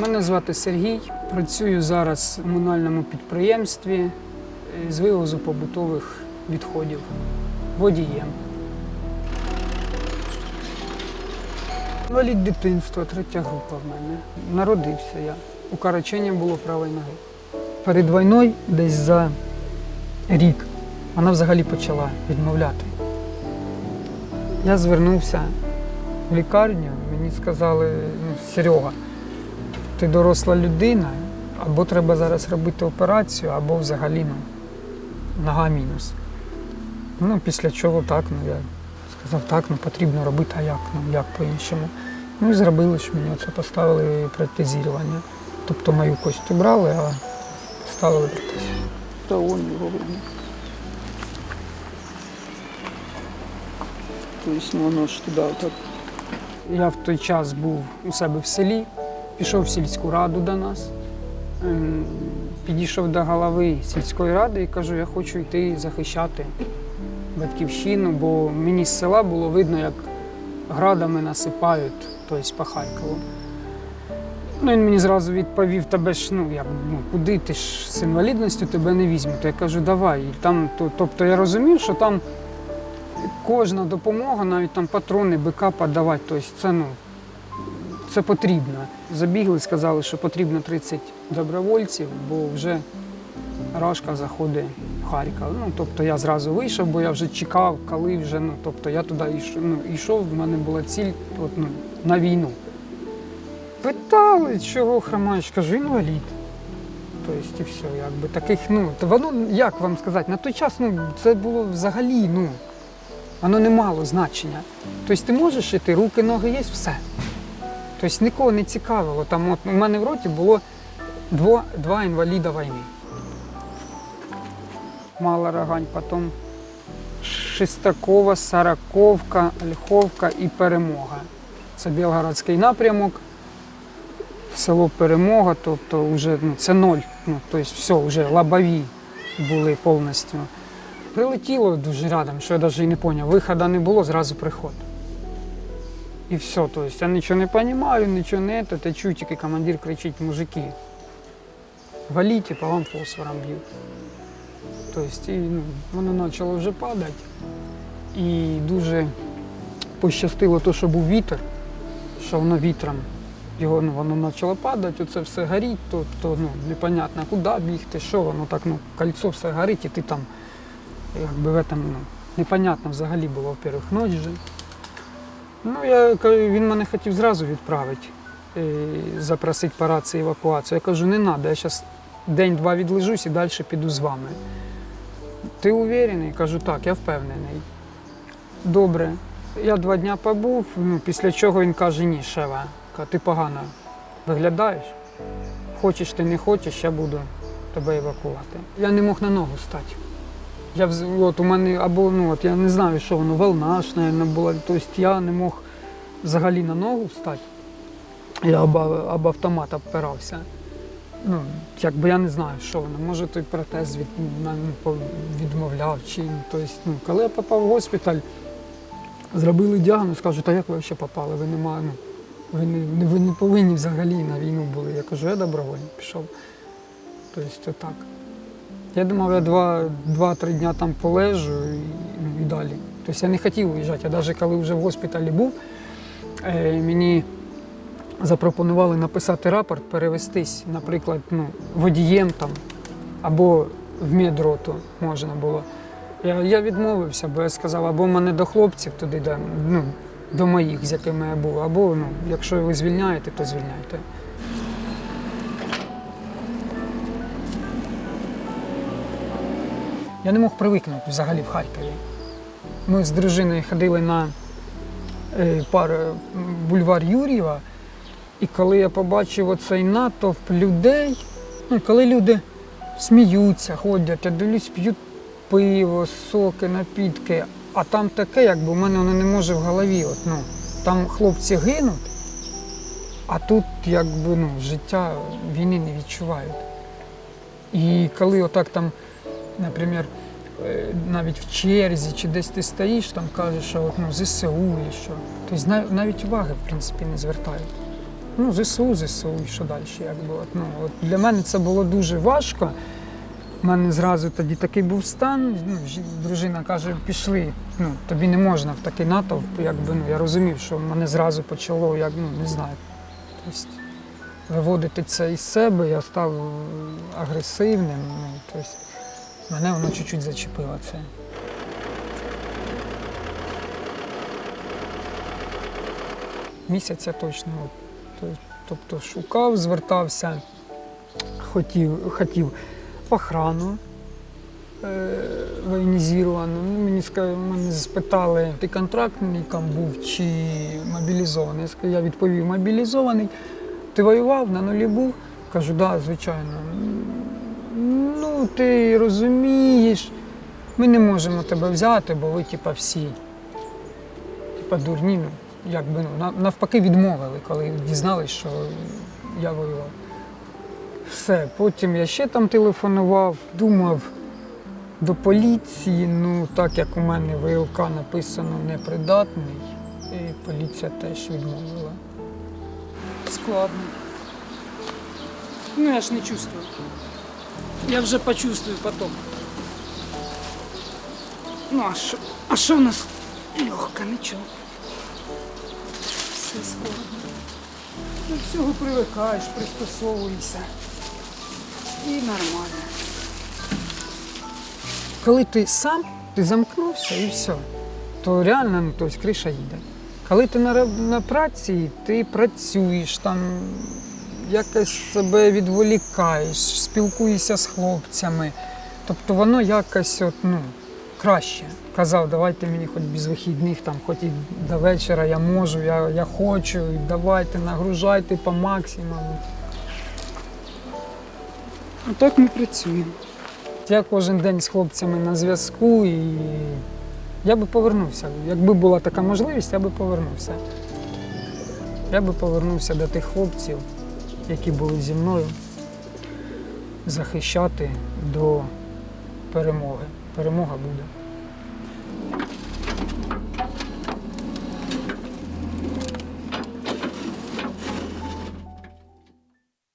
Мене звати Сергій. Працюю зараз в комунальному підприємстві е, з вивозу побутових відходів водієм. Інвалід дитинства, третя група в мене. Народився я. Укорочення було правої ноги. Перед війною, десь за рік, вона взагалі почала відмовляти. Я звернувся в лікарню, мені сказали, ну, Серега, ти доросла людина, або треба зараз робити операцію, або взагалі ну, нога мінус. Ну, після чого так, ну я сказав, так, ну потрібно робити, а як, ну як по-іншому. Ну і зробили, що мені це поставили протезірування. Тобто мою кость брали, а поставили протез. Та он його видно. Тобто воно ж туди отак. Я в той час був у себе в селі, пішов в сільську раду до нас, ем, підійшов до голови сільської ради і кажу, я хочу йти захищати батьківщину, бо мені з села було видно, як градами насипають, тобто по Харкову. Ну, він мені зразу відповів, тебе ж, ну, як, ну, куди ти ж з інвалідністю тебе не візьмуть. Я кажу, давай. І там, то, тобто я розумів, що там кожна допомога, навіть там патрони, БК подавати, тобто це, ну, це потрібно. Забігли, сказали, що потрібно 30 добровольців, бо вже Рашка заходить в Харків. Ну, тобто я зразу вийшов, бо я вже чекав, коли вже, ну, тобто я туди йшов, ну, йшов, в мене була ціль от, ну, на війну. Питали, чого хромаєш, кажу, інвалід. Тобто, і все, якби таких, ну, то воно, як вам сказати, на той час ну, це було взагалі, ну, воно не мало значення. Тобто ти можеш іти, руки, ноги є, все. Тобто нікого не цікавило. Там от у мене в роті було дво, два інваліда війни. Мала Рогань, потім Шестакова, Сараковка, Ольховка і Перемога. Це Білгородський напрямок, село Перемога, тобто вже ну, це ноль. Ну, тобто все, вже лабові були повністю. Прилетіло дуже рядом, що я навіть і не зрозумів. Виходу не було, зразу приход. І все, тобто я нічого не розумію, нічого не те, чую, тільки командир кричить, мужики, валіть, по вам фосфором б'ють. Тобто, і, ну, воно почало вже падати. І дуже пощастило те, що був вітер, що воно вітром. Його ну, воно почало падати, оце все горить, тобто ну, непонятно, куди бігти, що воно так, ну, кольцо все горить, і ти там, якби в этом, ну, непонятно взагалі було, во-первых, ніч же. Ну, я, він мене хотів зразу відправити, е, запросити по рації евакуацію. Я кажу, не треба, я зараз день-два відлежусь і далі піду з вами. Ти уверений? Кажу, так, я впевнений. Добре. Я два дні побув, ну, після чого він каже, ні, Шева, ти погано виглядаєш. Хочеш ти не хочеш, я буду тебе евакувати. Я не мог на ногу стати. Я, от, у мене або ну, от, я не знаю, що воно, волна ж, мабуть, була. Тобто я не мог взагалі на ногу встати. Я об, об автомат опирався. Ну, якби я не знаю, що воно. Може той протез від, ну, відмовляв. Чи, тобто, ну, коли я попав в госпіталь, зробили діагноз, кажуть, а як ви ще попали? Ви, нема, ну, ви, не, ви не повинні взагалі на війну були. Я кажу, я добровольно пішов. Тобто так. Я думав, я два- два-три дня там полежу і, ну, і далі. Тобто я не хотів уїжджати. Я навіть коли вже в госпіталі був, е, мені запропонували написати рапорт, перевестись, наприклад, ну, водієм там або в медроту можна було. Я, я відмовився, бо я сказав, або мене до хлопців туди, де, ну, до моїх, з якими я був, або ну, якщо ви звільняєте, то звільняйте. Я не мог привикнути взагалі в Харкові. Ми з дружиною ходили на е, пар е, бульвар Юр'єва, і коли я побачив оцей натовп людей, ну, коли люди сміються, ходять, я дивлюсь, п'ють пиво, соки, напітки, а там таке, якби у мене воно не може в голові. От, ну, там хлопці гинуть, а тут якби ну, життя війни не відчувають. І коли отак там, наприклад, е, навіть в черзі чи десь ти стоїш, там кажеш, що от, ну, ЗСУ і що. Тобто навіть уваги в принципі не звертають. Ну, ЗСУ, ЗСУ, і що далі? Якби, от, ну, от для мене це було дуже важко. У мене зразу тоді такий був стан. Ну, дружина каже, пішли. Ну, тобі не можна в такий натовп. Якби, ну, я розумів, що мене зразу почало, як, ну, не знаю, тобто, виводити це із себе, я став е, агресивним. Ну, тобто, мене воно чуть-чуть зачепило це. Місяця точно. Тобто шукав, звертався, хотів, хотів охрану е, воєнізовану. Ну, мені мене спитали, ти контрактником був чи мобілізований. Я відповів, мобілізований. Ти воював, на нулі був? Кажу, так, да, звичайно. Ну, ти розумієш, ми не можемо тебе взяти, бо ви, типа, всі типа дурні, ну, якби ну, навпаки відмовили, коли дізналися, що я воював. Все, потім я ще там телефонував, думав до поліції, ну так як у мене ВЛК написано непридатний, і поліція теж відмовила. Складно. Ну, я ж не чувствую. Я вже почувствую потом. Ну, а що? А що в нас? Легко, нічого. Все складно. До всього привикаєш, пристосовуєшся. І нормально. Коли ти сам, ти замкнувся і все, то реально ну, тобто, криша їде. Коли ти на, на праці, ти працюєш там, якось себе відволікаєш, спілкуєшся з хлопцями. Тобто воно якось от, ну, краще. Казав, давайте мені хоч без вихідних, там, хоч і до вечора я можу, я, я хочу, давайте, нагружайте по максимуму. Так ми працюємо. Я кожен день з хлопцями на зв'язку і я би повернувся. Якби була така можливість, я би повернувся. Я би повернувся до тих хлопців, які були зі мною, захищати до перемоги. Перемога буде.